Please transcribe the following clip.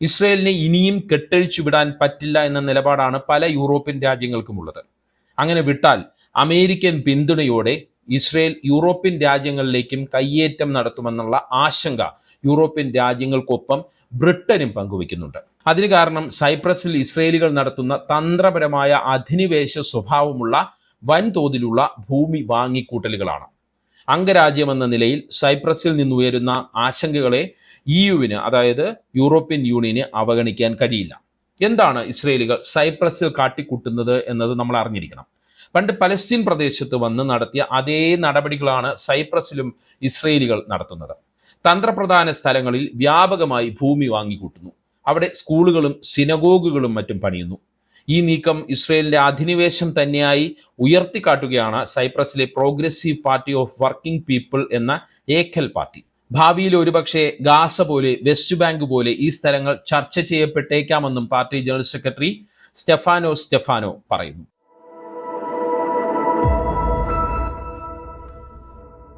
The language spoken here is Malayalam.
ഇസ്രയേലിനെ ഇനിയും കെട്ടഴിച്ചു വിടാൻ പറ്റില്ല എന്ന നിലപാടാണ് പല യൂറോപ്യൻ രാജ്യങ്ങൾക്കുമുള്ളത്. അങ്ങനെ വിട്ടാൽ അമേരിക്കൻ പിന്തുണയോടെ ഇസ്രയേൽ യൂറോപ്യൻ രാജ്യങ്ങളിലേക്കും കയ്യേറ്റം നടത്തുമെന്നുള്ള ആശങ്ക യൂറോപ്യൻ രാജ്യങ്ങൾക്കൊപ്പം ബ്രിട്ടനും പങ്കുവയ്ക്കുന്നുണ്ട്. അതിന് കാരണം സൈപ്രസിൽ ഇസ്രയേലികൾ നടത്തുന്ന തന്ത്രപരമായ അധിനിവേശ സ്വഭാവമുള്ള വൻതോതിലുള്ള ഭൂമി വാങ്ങിക്കൂട്ടലുകളാണ്. അംഗരാജ്യമെന്ന നിലയിൽ സൈപ്രസിൽ നിന്നുയരുന്ന ആശങ്കകളെ ഇ യുവിന് അതായത് യൂറോപ്യൻ യൂണിയന് അവഗണിക്കാൻ കഴിയില്ല. എന്താണ് ഇസ്രയേലുകൾ സൈപ്രസിൽ കാട്ടിക്കൂട്ടുന്നത് എന്നത് നമ്മൾ അറിഞ്ഞിരിക്കണം. പണ്ട് പലസ്തീൻ പ്രദേശത്ത് വന്ന് നടത്തിയ അതേ നടപടികളാണ് സൈപ്രസിലും ഇസ്രയേലുകൾ നടത്തുന്നത്. തന്ത്രപ്രധാന സ്ഥലങ്ങളിൽ വ്യാപകമായി ഭൂമി വാങ്ങിക്കൂട്ടുന്നു. അവിടെ സ്കൂളുകളും സിനഗോഗുകളും മറ്റും പണിയുന്നു. ഈ നീക്കം ഇസ്രയേലിന്റെ അധിനിവേശം തന്നെയായി ഉയർത്തിക്കാട്ടുകയാണ് സൈപ്രസിലെ progressive party of working people എന്ന ഏക്കൽ പാർട്ടി. ഭാവിയിൽ ഒരുപക്ഷെ ഗാസ പോലെ വെസ്റ്റ് ബാങ്ക് പോലെ ഈ സ്ഥലങ്ങൾ ചർച്ച ചെയ്യപ്പെട്ടേക്കാമെന്നും party general secretary Stefano Stefano പറയുന്നു.